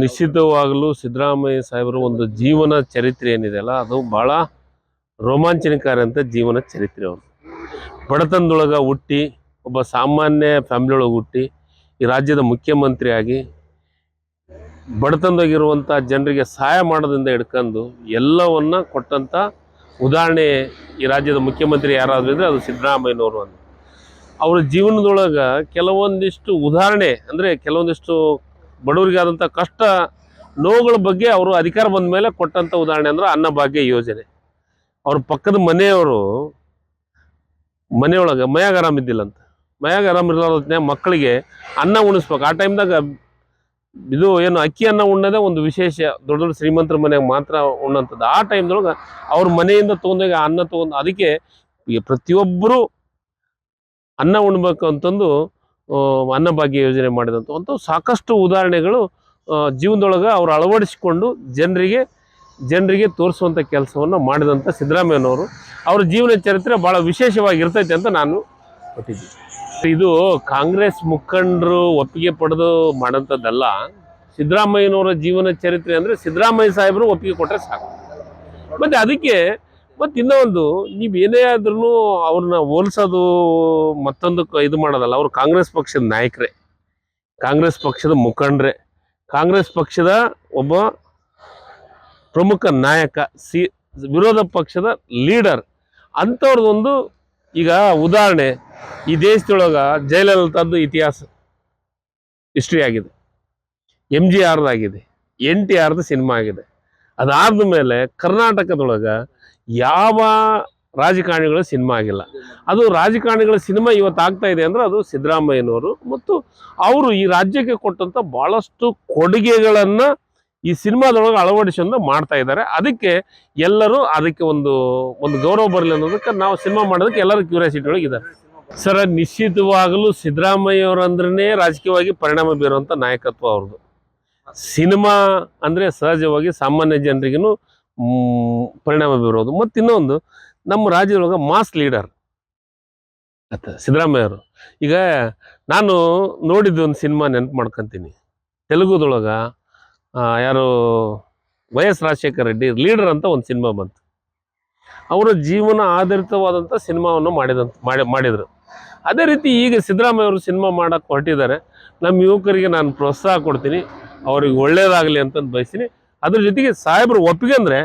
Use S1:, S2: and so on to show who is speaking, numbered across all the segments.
S1: ನಿಶ್ಚಿತವಾಗಲೂ ಸಿದ್ದರಾಮಯ್ಯ ಸಾಹೇಬರ ಒಂದು ಜೀವನ ಚರಿತ್ರೆ ಏನಿದೆಯಲ್ಲ ಅದು ಬಹಳ ರೋಮಾಂಚನಕಾರಿ ಅಂತ ಜೀವನ ಚರಿತ್ರೆ ಅವರು ಬಡತನದೊಳಗೆ ಹುಟ್ಟಿ, ಒಬ್ಬ ಸಾಮಾನ್ಯ ಫ್ಯಾಮಿಲಿ ಒಳಗೆ ಹುಟ್ಟಿ, ಈ ರಾಜ್ಯದ ಮುಖ್ಯಮಂತ್ರಿಯಾಗಿ ಬಡತನದಾಗಿರುವಂಥ ಜನರಿಗೆ ಸಹಾಯ ಮಾಡೋದ್ರಿಂದ ಹಿಡ್ಕೊಂಡು ಎಲ್ಲವನ್ನ ಕೊಟ್ಟಂಥ ಉದಾಹರಣೆ ಈ ರಾಜ್ಯದ ಮುಖ್ಯಮಂತ್ರಿ ಯಾರಾದ್ರೂ ಇದ್ರೆ ಅದು ಸಿದ್ದರಾಮಯ್ಯನವರು ಅಂತ ಅವರ ಜೀವನದೊಳಗೆ ಕೆಲವೊಂದಿಷ್ಟು ಉದಾಹರಣೆ, ಅಂದರೆ ಕೆಲವೊಂದಿಷ್ಟು ಬಡವರಿಗಾದಂಥ ಕಷ್ಟ ನೋವುಗಳ ಬಗ್ಗೆ ಅವರು ಅಧಿಕಾರ ಬಂದ ಮೇಲೆ ಕೊಟ್ಟಂಥ ಉದಾಹರಣೆ ಅಂದ್ರೆ ಅನ್ನಭಾಗ್ಯ ಯೋಜನೆ. ಅವ್ರ ಪಕ್ಕದ ಮನೆಯವರು ಮನೆಯೊಳಗೆ ಮಯಾಗ ಆರಾಮಿದ್ದಿಲ್ಲಂತ ಮಯಾಗ ಆರಾಮಿರ್ಲಾರ್ದ ಮಕ್ಕಳಿಗೆ ಅನ್ನ ಉಣಿಸ್ಬೇಕು. ಆ ಟೈಮ್ದಾಗ ಇದು ಏನು ಅಕ್ಕಿ ಅನ್ನ ಉಣ್ಣೋದೇ ಒಂದು ವಿಶೇಷ, ದೊಡ್ಡ ದೊಡ್ಡ ಶ್ರೀಮಂತರ ಮನೆಯಾಗ ಮಾತ್ರ ಉಣ್ಣಂಥದ್ದು ಆ ಟೈಮ್ದೊಳಗೆ ಅವ್ರ ಮನೆಯಿಂದ ತೊಗೊಂಡಾಗ ಅನ್ನ ತೊಗೊಂಡು ಅದಕ್ಕೆ ಪ್ರತಿಯೊಬ್ಬರು ಅನ್ನ ಉಣ್ಬೇಕು ಅಂತಂದು ಅನ್ನಭಾಗ್ಯ ಯೋಜನೆ ಮಾಡಿದಂಥ ಸಾಕಷ್ಟು ಉದಾಹರಣೆಗಳು ಜೀವನದೊಳಗೆ ಅವ್ರು ಅಳವಡಿಸಿಕೊಂಡು ಜನರಿಗೆ ಜನರಿಗೆ ತೋರಿಸುವಂಥ ಕೆಲಸವನ್ನು ಮಾಡಿದಂಥ ಸಿದ್ದರಾಮಯ್ಯನವರು. ಅವ್ರ ಜೀವನ ಚರಿತ್ರೆ ಭಾಳ ವಿಶೇಷವಾಗಿರ್ತೈತೆ ಅಂತ ನಾನು ಕೊಟ್ಟಿದ್ದೀನಿ ಇದು ಕಾಂಗ್ರೆಸ್ ಮುಖಂಡರು ಒಪ್ಪಿಗೆ ಪಡೆದು ಮಾಡೋಂಥದ್ದಲ್ಲ ಸಿದ್ದರಾಮಯ್ಯನವರ ಜೀವನ ಚರಿತ್ರೆ ಅಂದರೆ ಸಿದ್ದರಾಮಯ್ಯ ಸಾಹೇಬರು ಒಪ್ಪಿಗೆ ಕೊಟ್ಟರೆ ಸಾಕು. ಮತ್ತು ಅದಕ್ಕೆ ಮತ್ತು ಇನ್ನೊಂದು ನೀವು ಏನೇ ಆದ್ರೂ ಅವ್ರನ್ನ ಹೋಲ್ಸೋದು ಮತ್ತೊಂದು ಇದು ಮಾಡೋದಲ್ಲ, ಅವರು ಕಾಂಗ್ರೆಸ್ ಪಕ್ಷದ ನಾಯಕರೇ. ಕಾಂಗ್ರೆಸ್ ಪಕ್ಷದ ಮುಖಂಡರೇ. ಕಾಂಗ್ರೆಸ್ ಪಕ್ಷದ ಒಬ್ಬ ಪ್ರಮುಖ ನಾಯಕ, ಸಿ, ವಿರೋಧ ಪಕ್ಷದ ಲೀಡರ್. ಅಂಥವ್ರದ್ದೊಂದು ಈಗ ಉದಾಹರಣೆ, ಈ ದೇಶದೊಳಗೆ ಜಯಲಲಿತಾದ್ದು ಇತಿಹಾಸ, ಹಿಸ್ಟ್ರಿ ಆಗಿದೆ. ಎಂ ಜಿ ಆರ್ದಾಗಿದೆ, ಎನ್ ಟಿ ಆರ್ದು ಸಿನಿಮಾ ಆಗಿದೆ. ಅದಾದ ಮೇಲೆ ಕರ್ನಾಟಕದೊಳಗೆ ಯಾವ ರಾಜಕಾರಣಿಗಳ ಸಿನಿಮಾ ಆಗಿಲ್ಲ. ಅದು ರಾಜಕಾರಣಿಗಳ ಸಿನಿಮಾ ಇವತ್ತು ಆಗ್ತಾ ಇದೆ ಅಂದ್ರೆ ಅದು ಸಿದ್ದರಾಮಯ್ಯನವರು ಮತ್ತು ಅವರು ಈ ರಾಜ್ಯಕ್ಕೆ ಕೊಟ್ಟಂತ ಬಹಳಷ್ಟು ಕೊಡುಗೆಗಳನ್ನು ಈ ಸಿನಿಮಾದೊಳಗೆ ಅಳವಡಿಸಿಕೊಂಡು ಮಾಡ್ತಾ ಇದ್ದಾರೆ. ಅದಕ್ಕೆ ಎಲ್ಲರೂ ಅದಕ್ಕೆ ಒಂದು ಒಂದು ಗೌರವ ಬರಲಿ ಅನ್ನೋದಕ್ಕೆ ನಾವು ಸಿನಿಮಾ ಮಾಡೋದಕ್ಕೆ ಎಲ್ಲರೂ ಕ್ಯೂರಿಯಾಸಿಟಿ ಒಳಗೆ ಇದ್ದಾರೆ. ಸರ್, ನಿಶ್ಚಿತವಾಗಲೂ ಸಿದ್ದರಾಮಯ್ಯ ಅವರಂದ್ರೇ ರಾಜಕೀಯವಾಗಿ ಪರಿಣಾಮ ಬೀರುವಂಥ ನಾಯಕತ್ವ ಅವ್ರದ್ದು. ಸಿನಿಮಾ ಅಂದರೆ ಸಹಜವಾಗಿ ಸಾಮಾನ್ಯ ಜನರಿಗೂ ಪರಿಣಾಮ ಬೀರೋದು. ಮತ್ತು ಇನ್ನೊಂದು, ನಮ್ಮ ರಾಜ್ಯದೊಳಗೆ ಮಾಸ್ ಲೀಡರ್ ಸಿದ್ದರಾಮಯ್ಯ ಅವರು. ಈಗ ನಾನು ನೋಡಿದ್ದು ಒಂದು ಸಿನಿಮಾ ನೆನಪು ಮಾಡ್ಕೊತೀನಿ. ತೆಲುಗುದೊಳಗೆ ಯಾರು Y S Rajashekara Reddy leader ಅಂತ ಒಂದು ಸಿನಿಮಾ ಬಂತು. ಅವರ ಜೀವನ ಆಧಾರಿತವಾದಂಥ ಸಿನಿಮಾವನ್ನು ಮಾಡಿದಂತ, ಮಾಡಿ, ಮಾಡಿದರು. ಅದೇ ರೀತಿ ಈಗ ಸಿದ್ದರಾಮಯ್ಯ ಅವರು ಸಿನಿಮಾ ಮಾಡೋಕ್ಕೆ ಹೊರಟಿದ್ದಾರೆ. ನಮ್ಮ ಯುವಕರಿಗೆ ನಾನು ಪ್ರೋತ್ಸಾಹ ಕೊಡ್ತೀನಿ. ಅವ್ರಿಗೆ ಒಳ್ಳೇದಾಗಲಿ ಅಂತಂದು ಬಯಸ್ತೀನಿ. ಅದ್ರ ಜೊತೆಗೆ ಸಾಹೇಬ್ರ ಒಪ್ಪಿಗೆ ಅಂದರೆ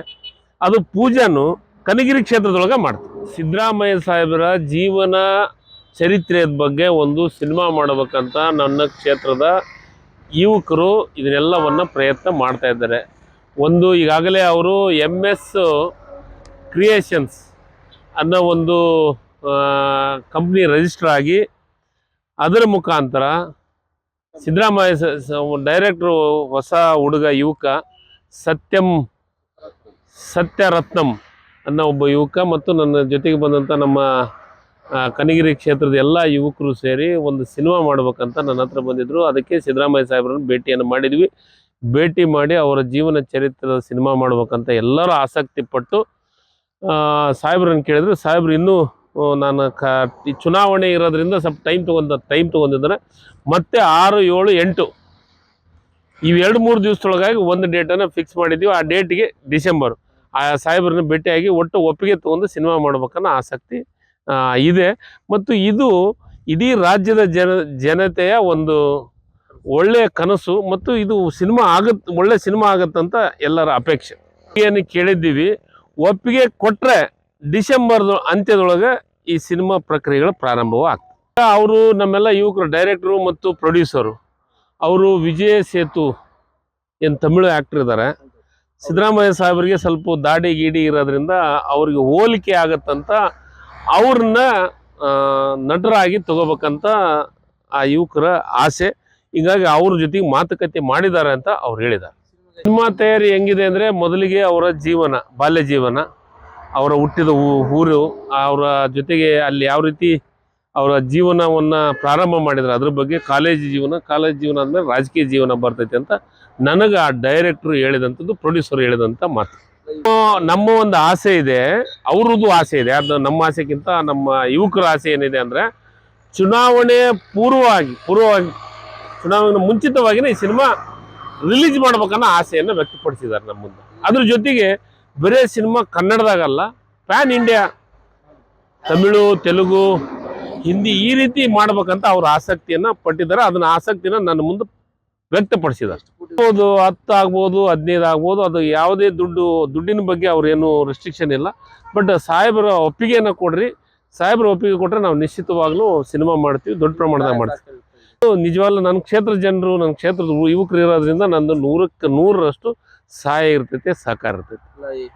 S1: ಅದು ಪೂಜಾನು ಕನಗಿರಿ ಕ್ಷೇತ್ರದೊಳಗೆ ಮಾಡ್ತಾರೆ. ಸಿದ್ದರಾಮಯ್ಯ ಸಾಹೇಬರ ಜೀವನ ಚರಿತ್ರೆಯದ ಬಗ್ಗೆ ಒಂದು ಸಿನಿಮಾ ಮಾಡಬೇಕಂತ ನನ್ನ ಕ್ಷೇತ್ರದ ಯುವಕರು ಇದನ್ನೆಲ್ಲವನ್ನು ಪ್ರಯತ್ನ ಮಾಡ್ತಾ ಇದ್ದಾರೆ. ಒಂದು ಈಗಾಗಲೇ ಅವರು ಎಂ ಎಸ್ ಕ್ರಿಯೇಷನ್ಸ್ ಅನ್ನೋ ಒಂದು ಕಂಪ್ನಿ ರಿಜಿಸ್ಟರ್ ಆಗಿ ಅದರ ಮುಖಾಂತರ ಸಿದ್ದರಾಮಯ್ಯ ಡೈರೆಕ್ಟ್ರು ಹೊಸ ಹುಡುಗ, ಯುವಕ, ಸತ್ಯಂ, ಸತ್ಯರತ್ನಂ ಅನ್ನೋ ಒಬ್ಬ ಯುವಕ ಮತ್ತು ನನ್ನ ಜೊತೆಗೆ ಬಂದಂಥ ನಮ್ಮ ಕನಿಗಿರಿ ಕ್ಷೇತ್ರದ ಎಲ್ಲ ಯುವಕರು ಸೇರಿ ಒಂದು ಸಿನಿಮಾ ಮಾಡ್ಬೇಕಂತ ನನ್ನ ಹತ್ರ ಬಂದಿದ್ದರು ಅದಕ್ಕೆ ಸಿದ್ದರಾಮಯ್ಯ ಸಾಹೇಬ್ರನ್ನ ಭೇಟಿಯನ್ನು ಮಾಡಿದ್ವಿ. ಭೇಟಿ ಮಾಡಿ ಅವರ ಜೀವನ ಚರಿತ್ರದ ಸಿನಿಮಾ ಮಾಡ್ಬೇಕಂತ ಎಲ್ಲರೂ ಆಸಕ್ತಿ ಪಟ್ಟು ಸಾಹೇಬ್ರನ್ನು ಕೇಳಿದ್ರು. ಸಾಹೇಬ್ರು ಇನ್ನೂ ನಾನು ಕ ಚುನಾವಣೆ ಇರೋದ್ರಿಂದ ಸ್ವಲ್ಪ ಟೈಮ್ ತೊಗೊಂಡ ಟೈಮ್ ತೊಗೊಂಡಿದ್ದಾರೆ ಮತ್ತೆ ಆರು, ಏಳು, ಎಂಟು. ಇವೆರಡು ಮೂರು ದಿವಸದೊಳಗಾಗಿ ಒಂದು ಡೇಟನ್ನು ಫಿಕ್ಸ್ ಮಾಡಿದ್ದೀವಿ. ಆ ಡೇಟಿಗೆ ಡಿಸೆಂಬರ್. ಆ ಸಾಹೇಬ್ರನ್ನ ಭೇಟಿಯಾಗಿ ಒಟ್ಟು ಒಪ್ಪಿಗೆ ತೊಗೊಂಡು ಸಿನಿಮಾ ಮಾಡ್ಬೇಕನ್ನೋ ಆಸಕ್ತಿ ಇದೆ. ಮತ್ತು ಇದು ಇಡೀ ರಾಜ್ಯದ ಜನ, ಜನತೆಯ ಒಂದು ಒಳ್ಳೆಯ ಕನಸು ಮತ್ತು ಇದು ಸಿನಿಮಾ ಆಗತ್, ಒಳ್ಳೆ ಸಿನಿಮಾ ಆಗತ್ತಂತ ಎಲ್ಲರ ಅಪೇಕ್ಷೆ. ಏನು ಕೇಳಿದ್ದೀವಿ, ಒಪ್ಪಿಗೆ ಕೊಟ್ಟರೆ ಡಿಸೆಂಬರ್ ಅಂತ್ಯದೊಳಗೆ ಈ ಸಿನಿಮಾ ಪ್ರಕ್ರಿಯೆಗಳು ಪ್ರಾರಂಭವೂ ಆಗ್ತದೆ ಅವರು ನಮ್ಮೆಲ್ಲ ಯುವಕರು ಡೈರೆಕ್ಟ್ರು ಮತ್ತು ಪ್ರೊಡ್ಯೂಸರು ಅವರು ವಿಜಯ ಸೇತು ಏನು ತಮಿಳು ಆ್ಯಕ್ಟ್ರ್ ಇದ್ದಾರೆ. ಸಿದ್ದರಾಮಯ್ಯ ಸಾಹೇಬರಿಗೆ ಸ್ವಲ್ಪ ದಾಡಿ ಗೀಡಿ ಇರೋದ್ರಿಂದ ಅವ್ರಿಗೆ ಹೋಲಿಕೆ ಆಗತ್ತಂತ ಅವ್ರನ್ನ ನಟರಾಗಿ ತಗೋಬೇಕಂತ ಆ ಯುವಕರ ಆಸೆ. ಹೀಗಾಗಿ ಅವ್ರ ಜೊತೆಗೆ ಮಾತುಕತೆ ಮಾಡಿದ್ದಾರೆ ಅಂತ ಅವ್ರು ಹೇಳಿದ್ದಾರೆ. ಸಿನಿಮಾ ತಯಾರಿ ಹೆಂಗಿದೆ ಅಂದರೆ ಮೊದಲಿಗೆ ಅವರ ಜೀವನ, ಬಾಲ್ಯ ಜೀವನ. ಅವರ ಹುಟ್ಟಿದ ಊರು, ಅವರ ಜೊತೆಗೆ ಅಲ್ಲಿ ಯಾವ ರೀತಿ ಅವರ ಜೀವನವನ್ನು ಪ್ರಾರಂಭ ಮಾಡಿದ್ರು, ಅದ್ರ ಬಗ್ಗೆ ಕಾಲೇಜ್ ಜೀವನ ಕಾಲೇಜ್ ಜೀವನ ಆದಮೇಲೆ ರಾಜಕೀಯ ಜೀವನ ಬರ್ತೈತೆ ಅಂತ ನನಗೆ ಆ ಡೈರೆಕ್ಟ್ರು ಹೇಳಿದಂಥದ್ದು ಪ್ರೊಡ್ಯೂಸರ್ ಹೇಳಿದಂಥ ಮಾತು. ನಮ್ಮ ಒಂದು ಆಸೆ ಇದೆ, ಅವ್ರದ್ದು ಆಸೆ ಇದೆ. ಅದು ನಮ್ಮ ಆಸೆಗಿಂತ ನಮ್ಮ ಯುವಕರ ಆಸೆ ಏನಿದೆ ಅಂದರೆ, ಚುನಾವಣೆ ಪೂರ್ವವಾಗಿ ಪೂರ್ವವಾಗಿ, ಚುನಾವಣೆ ಮುಂಚಿತವಾಗಿನೇ ಈ ಸಿನಿಮಾ ರಿಲೀಸ್ ಮಾಡ್ಬೇಕನ್ನೋ ಆಸೆಯನ್ನು ವ್ಯಕ್ತಪಡಿಸಿದ್ದಾರೆ ನಮ್ಮ ಮುಂದೆ. ಅದ್ರ ಜೊತೆಗೆ ಬರೇ ಸಿನಿಮಾ ಕನ್ನಡದಾಗಲ್ಲ, ಪ್ಯಾನ್ ಇಂಡಿಯಾ. ತಮಿಳು, ತೆಲುಗು, ಹಿಂದಿ ಈ ರೀತಿ ಮಾಡ್ಬೇಕಂತ ಅವ್ರ ಆಸಕ್ತಿಯನ್ನ ಪಟ್ಟಿದ್ದಾರೆ. ಅದನ್ನ ಆಸಕ್ತಿನ ನನ್ನ ಮುಂದೆ ವ್ಯಕ್ತಪಡಿಸಿದ್ದಾರೆ. ಹೌದು ಹತ್ತು ಆಗ್ಬೋದು, ಹದಿನೈದು ಆಗ್ಬೋದು, ಅದು ಯಾವುದೇ ದುಡ್ಡು, ದುಡ್ಡಿನ ಬಗ್ಗೆ ಅವ್ರೇನು ರೆಸ್ಟ್ರಿಕ್ಷನ್ ಇಲ್ಲ. ಬಟ್ ಸಾಹೇಬರ ಒಪ್ಪಿಗೆಯನ್ನು ಕೊಡ್ರಿ. ಸಾಹೇಬರ ಒಪ್ಪಿಗೆ ಕೊಟ್ಟರೆ ನಾವು ನಿಶ್ಚಿತವಾಗ್ಲೂ ಸಿನಿಮಾ ಮಾಡ್ತೀವಿ, ದೊಡ್ಡ ಪ್ರಮಾಣದಾಗ ಮಾಡ್ತೀವಿ. ನಿಜವಾಗ್ಲೂ ನನ್ನ ಕ್ಷೇತ್ರ ಜನರು ನನ್ನ ಕ್ಷೇತ್ರದ ಯುವಕರು ಇರೋದ್ರಿಂದ ನಂದು ನೂರಕ್ಕೆ ನೂರರಷ್ಟು ಸಹಾಯ ಇರ್ತೈತೆ ಸಹಕಾರ ಇರ್ತೈತೆ.